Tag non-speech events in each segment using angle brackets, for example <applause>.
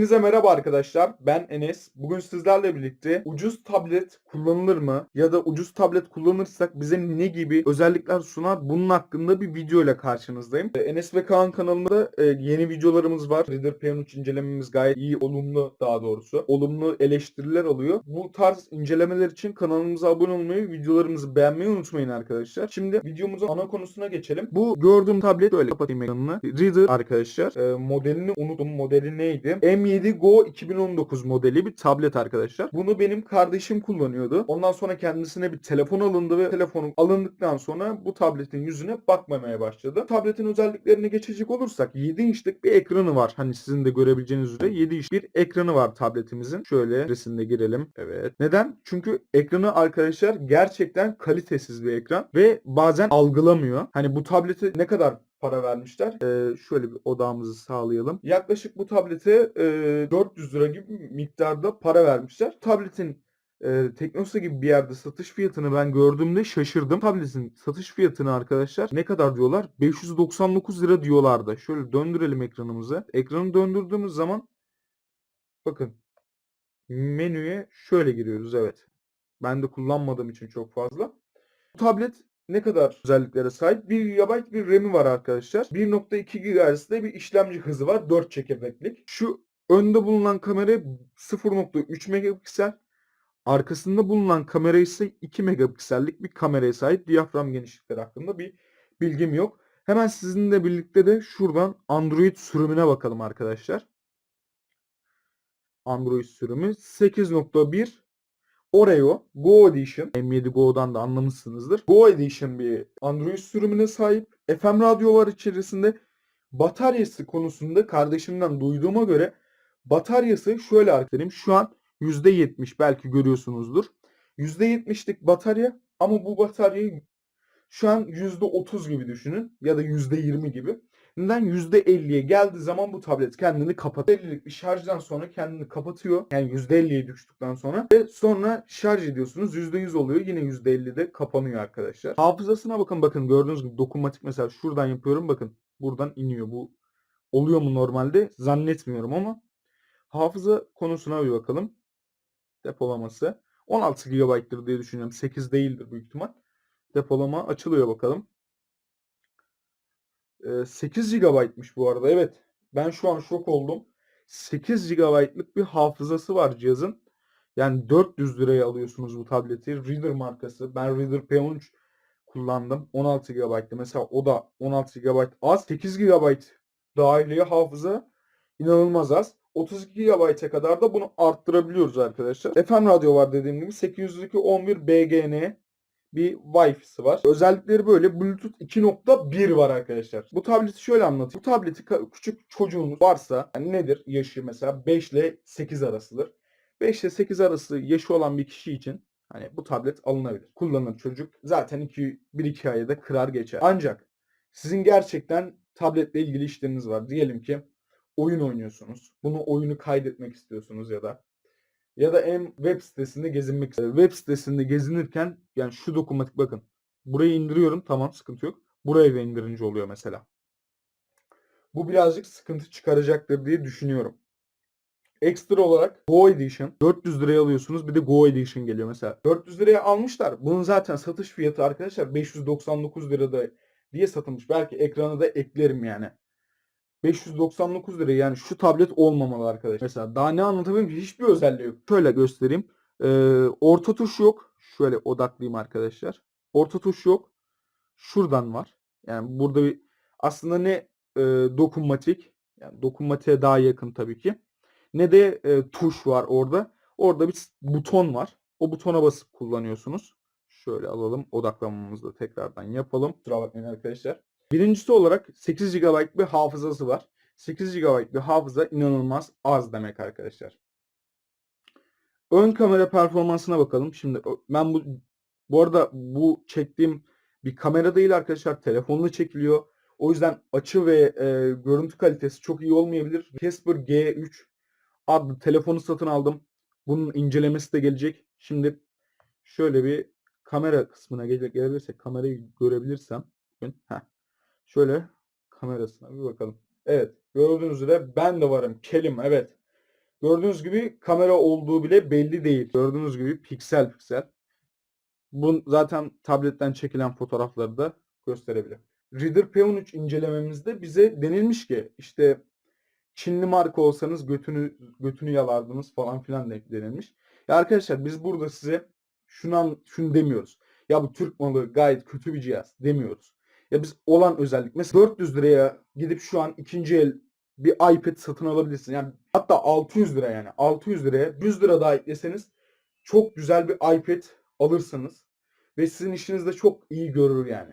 Hepinize merhaba arkadaşlar. Ben Enes. Bugün sizlerle birlikte ucuz tablet kullanılır mı? Ya da ucuz tablet kullanırsak bize ne gibi özellikler sunar? Bunun hakkında bir video ile karşınızdayım. Ee, Enes ve Kaan kanalında e, yeni videolarımız var. Reader P13 incelememiz gayet iyi, olumlu daha doğrusu. Olumlu eleştiriler alıyor. Bu tarz incelemeler için kanalımıza abone olmayı, videolarımızı beğenmeyi unutmayın arkadaşlar. Şimdi videomuzun ana konusuna geçelim. Bu gördüğüm tablet böyle kapatayım ekranını. Reader arkadaşlar. Ee, modelini unuttum. Modeli neydi? M7 Go 2019 modeli bir tablet arkadaşlar. Bunu benim kardeşim kullanıyordu. Ondan sonra kendisine bir telefon alındı ve telefonu alındıktan sonra bu tabletin yüzüne bakmamaya başladı. Tabletin özelliklerine geçecek olursak 7 inçlik bir ekranı var. Hani sizin de görebileceğiniz üzere 7 inç bir ekranı var tabletimizin. Şöyle resimde girelim. Evet. Neden? Çünkü ekranı arkadaşlar gerçekten kalitesiz bir ekran ve bazen algılamıyor. Hani bu tableti ne kadar para vermişler. Ee, şöyle bir odağımızı sağlayalım. Yaklaşık bu tablete e, 400 lira gibi miktarda para vermişler. Tabletin e, Teknosa gibi bir yerde satış fiyatını ben gördüğümde şaşırdım. Tabletin satış fiyatını arkadaşlar ne kadar diyorlar? 599 lira diyorlardı. Şöyle döndürelim ekranımızı. Ekranı döndürdüğümüz zaman bakın menüye şöyle giriyoruz evet. Ben de kullanmadığım için çok fazla. Bu tablet ne kadar özelliklere sahip? 1 GB bir RAM'i var arkadaşlar. 1.2 GHz'de bir işlemci hızı var. 4 çekirdeklik. Şu önde bulunan kamera 0.3 megapiksel. Arkasında bulunan kamera ise 2 megapiksellik bir kameraya sahip. Diyafram genişlikleri hakkında bir bilgim yok. Hemen sizinle birlikte de şuradan Android sürümüne bakalım arkadaşlar. Android sürümü 8.1 Oreo Go Edition M7 Go'dan da anlamışsınızdır. Go Edition bir Android sürümüne sahip. FM radyo var içerisinde. Bataryası konusunda kardeşimden duyduğuma göre bataryası şöyle arkadaşlarım şu an %70 belki görüyorsunuzdur. %70'lik batarya ama bu bataryayı şu an %30 gibi düşünün ya da %20 gibi. Neden? %50'ye geldiği zaman bu tablet kendini kapatıyor. %50'lik bir şarjdan sonra kendini kapatıyor. Yani %50'ye düştükten sonra ve sonra şarj ediyorsunuz. %100 oluyor. Yine %50'de kapanıyor arkadaşlar. Hafızasına bakın bakın gördüğünüz gibi dokunmatik mesela şuradan yapıyorum bakın. Buradan iniyor. Bu oluyor mu normalde? Zannetmiyorum ama hafıza konusuna bir bakalım. Depolaması 16 GB'tır diye düşünüyorum. 8 değildir büyük ihtimal. Depolama açılıyor bakalım. 8 GB'mış bu arada. Evet. Ben şu an şok oldum. 8 GB'lık bir hafızası var cihazın. Yani 400 liraya alıyorsunuz bu tableti. Reader markası. Ben Reader P13 kullandım. 16 GB'tı. Mesela o da 16 GB az. 8 GB dahiliye hafıza inanılmaz az. 32 GB'a kadar da bunu arttırabiliyoruz arkadaşlar. FM radyo var dediğim gibi. 802 11 BGN bir Wi-Fi'si var. Özellikleri böyle. Bluetooth 2.1 var arkadaşlar. Bu tableti şöyle anlatayım. Bu tableti küçük çocuğunuz varsa yani nedir yaşı mesela 5 ile 8 arasıdır. 5 ile 8 arası yaşı olan bir kişi için hani bu tablet alınabilir. Kullanır çocuk. Zaten 2 1 2 ayda kırar geçer. Ancak sizin gerçekten tabletle ilgili işleriniz var. Diyelim ki oyun oynuyorsunuz. Bunu oyunu kaydetmek istiyorsunuz ya da ya da en web sitesinde gezinmek Web sitesinde gezinirken yani şu dokunmatik bakın. Burayı indiriyorum tamam sıkıntı yok. Buraya da indirince oluyor mesela. Bu birazcık sıkıntı çıkaracaktır diye düşünüyorum. Ekstra olarak Go Edition 400 liraya alıyorsunuz. Bir de Go Edition geliyor mesela. 400 liraya almışlar. Bunun zaten satış fiyatı arkadaşlar 599 lirada diye satılmış. Belki ekranı da eklerim yani. 599 lira yani şu tablet olmamalı arkadaşlar. Mesela daha ne anlatabilirim ki hiçbir özelliği yok. Şöyle göstereyim. Ee, orta tuş yok. Şöyle odaklayayım arkadaşlar. Orta tuş yok. Şuradan var. Yani burada bir aslında ne e, dokunmatik yani dokunmatiğe daha yakın tabii ki. Ne de e, tuş var orada. Orada bir buton var. O butona basıp kullanıyorsunuz. Şöyle alalım. Odaklamamızı da tekrardan yapalım. Kusura bakmayın arkadaşlar. Birincisi olarak 8 GB bir hafızası var. 8 GB bir hafıza inanılmaz az demek arkadaşlar. Ön kamera performansına bakalım. Şimdi ben bu bu arada bu çektiğim bir kamera değil arkadaşlar. Telefonla çekiliyor. O yüzden açı ve e, görüntü kalitesi çok iyi olmayabilir. Casper G3 adlı telefonu satın aldım. Bunun incelemesi de gelecek. Şimdi şöyle bir kamera kısmına gele kamerayı görebilirsem. Heh. Şöyle kamerasına bir bakalım. Evet gördüğünüz üzere ben de varım. Kelim evet. Gördüğünüz gibi kamera olduğu bile belli değil. Gördüğünüz gibi piksel piksel. Bu zaten tabletten çekilen fotoğrafları da gösterebilir. Reader P13 incelememizde bize denilmiş ki işte Çinli marka olsanız götünü götünü yalardınız falan filan de- denilmiş. Ya arkadaşlar biz burada size şunu şunu demiyoruz. Ya bu Türk malı gayet kötü bir cihaz demiyoruz. Ya biz olan özellik mesela 400 liraya gidip şu an ikinci el bir iPad satın alabilirsin. Yani hatta 600 lira yani 600 liraya 100 lira daha ekleseniz çok güzel bir iPad alırsınız ve sizin işinizde çok iyi görür yani.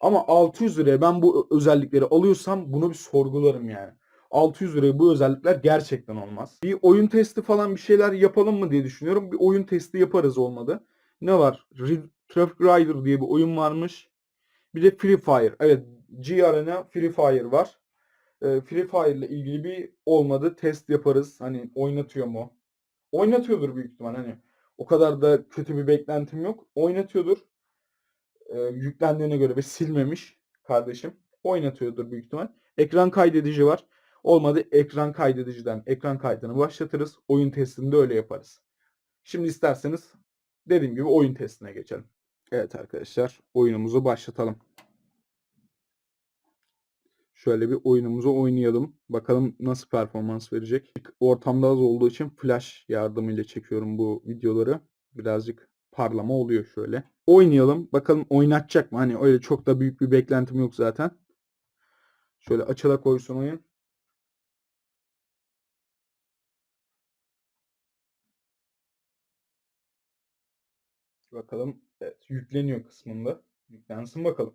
Ama 600 liraya ben bu özellikleri alıyorsam bunu bir sorgularım yani. 600 liraya bu özellikler gerçekten olmaz. Bir oyun testi falan bir şeyler yapalım mı diye düşünüyorum. Bir oyun testi yaparız olmadı. Ne var? Ri- Traffic Rider diye bir oyun varmış. Bir de Free Fire. Evet GRN'a Free Fire var. Ee, Free Fire ile ilgili bir olmadı test yaparız. Hani oynatıyor mu? Oynatıyordur büyük ihtimal. Hani o kadar da kötü bir beklentim yok. Oynatıyordur. Ee, yüklendiğine göre ve silmemiş kardeşim. Oynatıyordur büyük ihtimal. Ekran kaydedici var. Olmadı ekran kaydediciden ekran kaydını başlatırız. Oyun testini de öyle yaparız. Şimdi isterseniz dediğim gibi oyun testine geçelim. Evet arkadaşlar oyunumuzu başlatalım. Şöyle bir oyunumuzu oynayalım. Bakalım nasıl performans verecek. Ortamda az olduğu için flash yardımıyla çekiyorum bu videoları. Birazcık parlama oluyor şöyle. Oynayalım. Bakalım oynatacak mı? Hani öyle çok da büyük bir beklentim yok zaten. Şöyle açıla koysun oyun. Bakalım. Evet, yükleniyor kısmında. Yüklensin bakalım.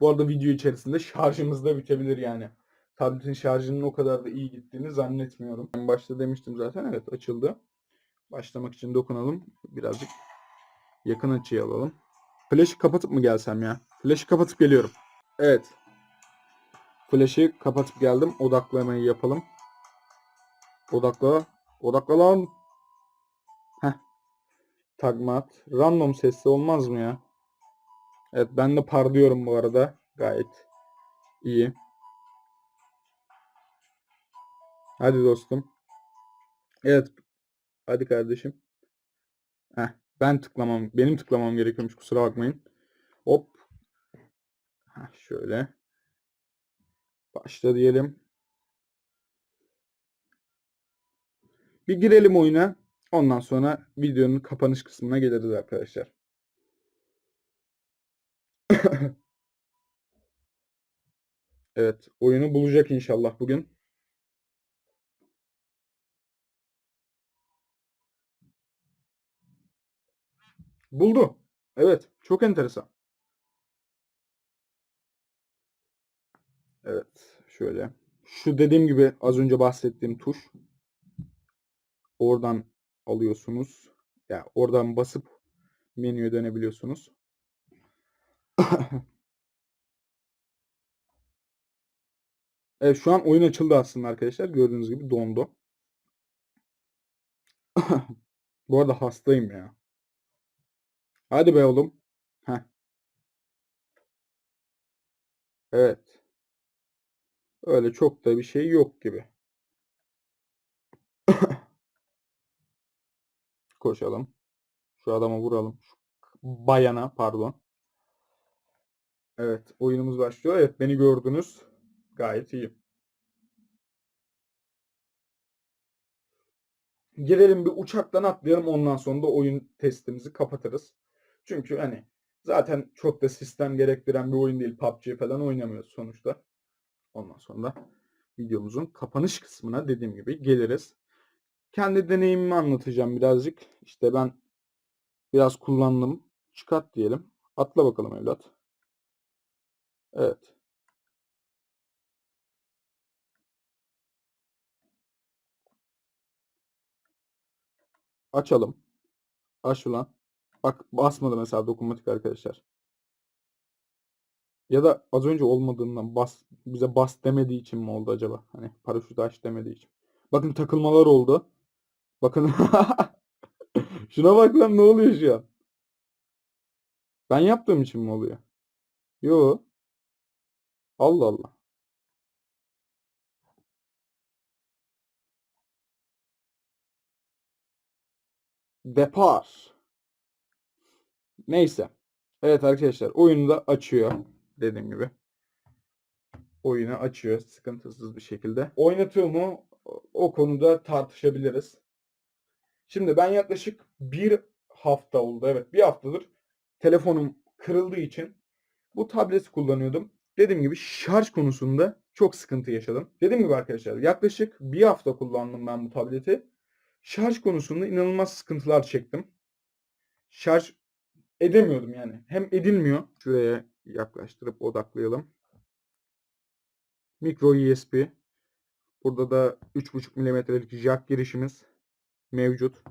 Bu arada video içerisinde şarjımız da bitebilir yani. Tabletin şarjının o kadar da iyi gittiğini zannetmiyorum. En başta demiştim zaten. Evet açıldı. Başlamak için dokunalım. Birazcık yakın açıyı alalım. Flash'ı kapatıp mı gelsem ya? Flash'ı kapatıp geliyorum. Evet. Flash'ı kapatıp geldim. Odaklamayı yapalım. Odakla. Odakla lan. Tagmat. Random sesli olmaz mı ya? Evet ben de parlıyorum bu arada. Gayet iyi. Hadi dostum. Evet. Hadi kardeşim. Heh, ben tıklamam. Benim tıklamam gerekiyormuş. Kusura bakmayın. Hop. Heh, şöyle. Başla diyelim. Bir girelim oyuna. Ondan sonra videonun kapanış kısmına geliriz arkadaşlar. <laughs> Evet, oyunu bulacak inşallah bugün. Buldu. Evet, çok enteresan. Evet, şöyle. Şu dediğim gibi az önce bahsettiğim tuş. Oradan alıyorsunuz. Ya oradan basıp menüye dönebiliyorsunuz. <coughs> Evet şu an oyun açıldı aslında arkadaşlar. Gördüğünüz gibi dondu. <coughs> Bu arada hastayım ya. Hadi be oğlum. Heh. Evet. Öyle çok da bir şey yok gibi. <coughs> Koşalım. Şu adama vuralım. Şu bayana pardon. Evet oyunumuz başlıyor. Evet beni gördünüz. Gayet iyi. Girelim bir uçaktan atlayalım ondan sonra da oyun testimizi kapatırız. Çünkü hani zaten çok da sistem gerektiren bir oyun değil. PUBG falan oynamıyoruz sonuçta. Ondan sonra videomuzun kapanış kısmına dediğim gibi geliriz. Kendi deneyimimi anlatacağım birazcık. İşte ben biraz kullandım. Çıkart diyelim. Atla bakalım evlat. Evet. Açalım. Aç ulan. Bak basmadı mesela dokunmatik arkadaşlar. Ya da az önce olmadığından bas bize bas demediği için mi oldu acaba? Hani paraşütü aç demediği için. Bakın takılmalar oldu. Bakın. <laughs> Şuna bak lan ne oluyor şu an? Ben yaptığım için mi oluyor? Yo. Allah Allah. Depar. Neyse. Evet arkadaşlar oyunu da açıyor. Dediğim gibi. Oyunu açıyor sıkıntısız bir şekilde. Oynatıyor mu? O konuda tartışabiliriz. Şimdi ben yaklaşık bir hafta oldu. Evet bir haftadır telefonum kırıldığı için bu tableti kullanıyordum. Dediğim gibi şarj konusunda çok sıkıntı yaşadım. Dediğim gibi arkadaşlar yaklaşık bir hafta kullandım ben bu tableti. Şarj konusunda inanılmaz sıkıntılar çektim. Şarj edemiyordum yani. Hem edilmiyor. Şuraya yaklaştırıp odaklayalım. Micro USB. Burada da 3.5 mm'lik jack girişimiz mevcut.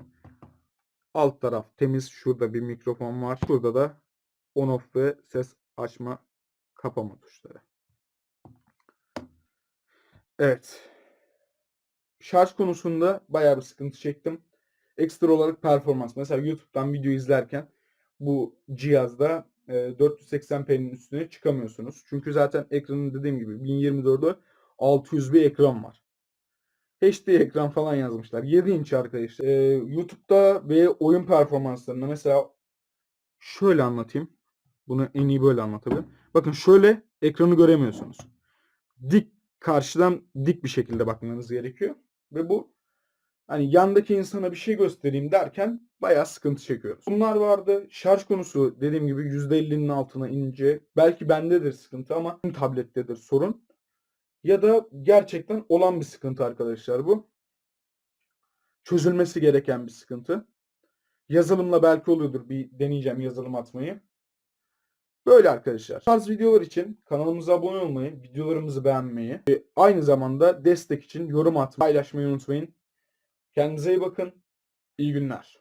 Alt taraf temiz. Şurada bir mikrofon var. Şurada da on off ve ses açma kapama tuşları. Evet. Şarj konusunda bayağı bir sıkıntı çektim. Ekstra olarak performans. Mesela YouTube'dan video izlerken bu cihazda e, 480p'nin üstüne çıkamıyorsunuz. Çünkü zaten ekranın dediğim gibi 1024'ü 600 bir ekran var. HD ekran falan yazmışlar. 7 inç arkadaşlar. Ee, YouTube'da ve oyun performanslarında mesela şöyle anlatayım. Bunu en iyi böyle anlatabilirim. Bakın şöyle ekranı göremiyorsunuz. Dik karşıdan dik bir şekilde bakmanız gerekiyor. Ve bu hani yandaki insana bir şey göstereyim derken bayağı sıkıntı çekiyoruz. Bunlar vardı. Şarj konusu dediğim gibi %50'nin altına inince belki bendedir sıkıntı ama tablettedir sorun. Ya da gerçekten olan bir sıkıntı arkadaşlar bu. Çözülmesi gereken bir sıkıntı. Yazılımla belki oluyordur. Bir deneyeceğim yazılım atmayı. Böyle arkadaşlar. Bu tarz videolar için kanalımıza abone olmayı, videolarımızı beğenmeyi ve aynı zamanda destek için yorum atmayı, paylaşmayı unutmayın. Kendinize iyi bakın. İyi günler.